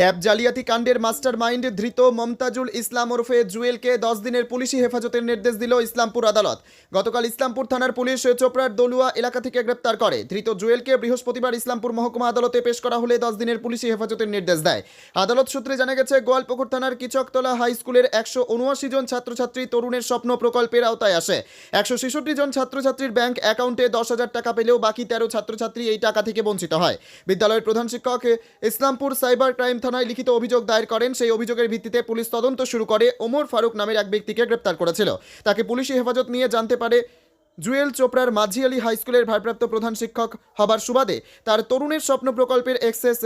Tab জালিয়াতি কাণ্ডের master mind ধৃত মমতাজুল ইসলাম ওরফে জুয়েলকে দশ দিনের পুলিশি হেফাজতের নির্দেশ দিল ইসলামপুর আদালত। গতকাল ইসলামপুর থানার পুলিশ চোপড়ার দলুয়া এলাকা থেকে গ্রেপ্তার করে। ধৃত জুয়েলকে বৃহস্পতিবার ইসলামপুর মহকুমা আদালতে পেশ করা হলে দশ দিনের পুলিশি হেফাজতের নির্দেশ দেয়। আদালত সূত্রে জানা গেছে গোয়ালপুকুর থানার কিচকতলা হাই স্কুলের একশো উনআশি জন ছাত্রছাত্রী তরুণের স্বপ্ন প্রকল্পের আওতায় আসে। একশো ছেষট্টি জন ছাত্রছাত্রীর ব্যাংক অ্যাকাউন্টে দশ হাজার টাকা পেলেও বাকি তেরো ছাত্রছাত্রী এই টাকা থেকে বঞ্চিত হয়। বিদ্যালয়ের প্রধান শিক্ষক ইসলামপুর সাইবার ক্রাইম থানায় লিখিত অভিযোগ দায়ের করেন। সেই অভিযোগের ভিত্তিতে পুলিশ তদন্ত শুরু করে ওমর ফারুক নামের এক ব্যক্তিকে গ্রেপ্তার করেছিল। তাকে পুলিশি হেফাজত নিয়ে জানতে পারে, জুয়েল চোপড়ার মাঝি আলী হাই স্কুলের ভারপ্রাপ্ত প্রধান শিক্ষক হবার সুবাদে তার তরুণের স্বপ্ন প্রকল্পের এক্সেস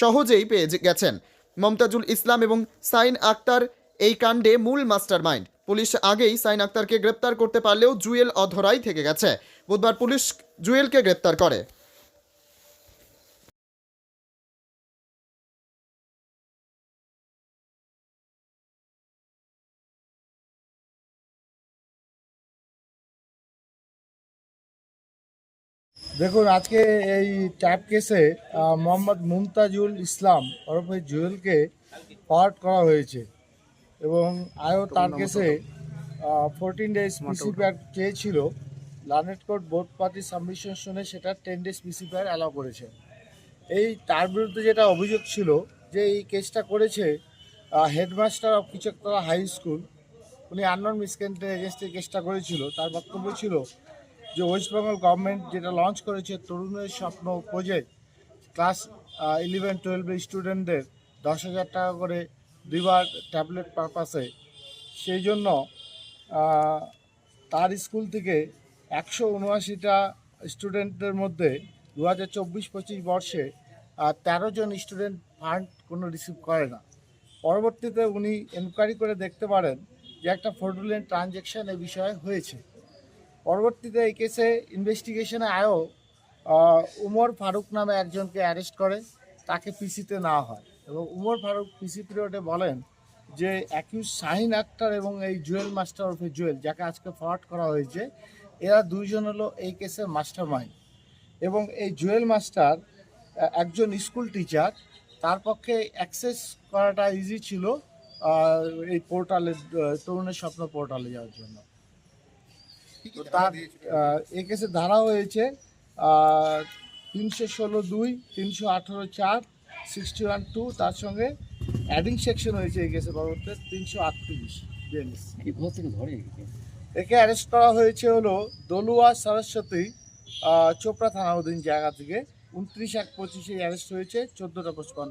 সহজেই পেয়ে গেছেন। মমতাজুল ইসলাম এবং সাইন আক্তার এই কাণ্ডে মূল মাস্টার মাইন্ড পুলিশ আগেই সাইন আক্তারকে গ্রেপ্তার করতে পারলেও জুয়েল অধরাই থেকে গেছে। বুধবার পুলিশ জুয়েলকে গ্রেপ্তার করে। দেখুন আজকে এই ট্যাপ কেসে মোহাম্মদ মুমতাজুল ইসলাম ওরফে জুয়েলকে পাওয়ার করা হয়েছে। এবং আয়ও তার কেসে ফোরটিন ডেজ পিসিপিআর চেয়েছিল। লানেট কোর্ট বোর্ড পার্টি সাবমিশন শুনে সেটা টেন ডেজ পিসিপিআর অ্যালাউ করেছে। এই তার বিরুদ্ধে যেটা অভিযোগ ছিল যে এই কেসটা করেছে headmaster of Kichaktala high school উনি আননন মিসকেন্টের এগেনস্টে কেসটা করেছিল। তার বক্তব্য ছিল যে ওয়েস্ট বেঙ্গল গভর্নমেন্ট যেটা লঞ্চ করেছে তরুণের স্বপ্ন প্রজেক্ট ক্লাস ইলেভেন টুয়েলভের স্টুডেন্টদের দশ হাজার টাকা করে দুইবার ট্যাবলেট পারপাসে সেই জন্য তার স্কুল থেকে একশো উনআশিটা স্টুডেন্টদের মধ্যে দু হাজার চব্বিশ পঁচিশ বর্ষে তেরো জন স্টুডেন্ট ফান্ড কোনো রিসিভ করে না। পরবর্তীতে উনি এনকোয়ারি করে দেখতে পারেন যে একটা ফ্রডুলেন্ট ট্রানজ্যাকশন এ বিষয়ে হয়েছে। পরবর্তীতে এই কেসে ইনভেস্টিগেশনে আয়ও উমর ফারুক নামে একজনকে অ্যারেস্ট করে, তাকে পিসিতে নেওয়া হয়। এবং উমর ফারুক পিসি পিরিয়ডে বলেন যে অ্যাকিউজ শাহিন আক্তার এবং এই জুয়েল মাস্টার ওরফে জুয়েল যাকে আজকে ফরওয়ার্ড করা হয়েছে, এরা দুইজন হলো এই কেসের মাস্টার মাইন্ড এবং এই জুয়েল মাস্টার একজন স্কুল টিচার তার পক্ষে অ্যাক্সেস করাটা ইজি ছিল এই পোর্টালে তরুণের স্বপ্ন পোর্টালে যাওয়ার জন্য। তো তার কেসে ধারা হয়েছে তিনশো ষোলো দুই তিনশো আঠারো চার সিক্সটি ওয়ান টু তার সঙ্গে অ্যাডিং সেকশন হয়েছে এই কেসে পরবর্তী তিনশো আটত্রিশ ধরে একে? অ্যারেস্ট করা হয়েছে হলো দলুয়া সরস্বতী আহ, চোপড়া থানা অধীন জায়গা থেকে। উনত্রিশ এক পঁচিশে অ্যারেস্ট হয়েছে চোদ্দোটা পঁচপান্ন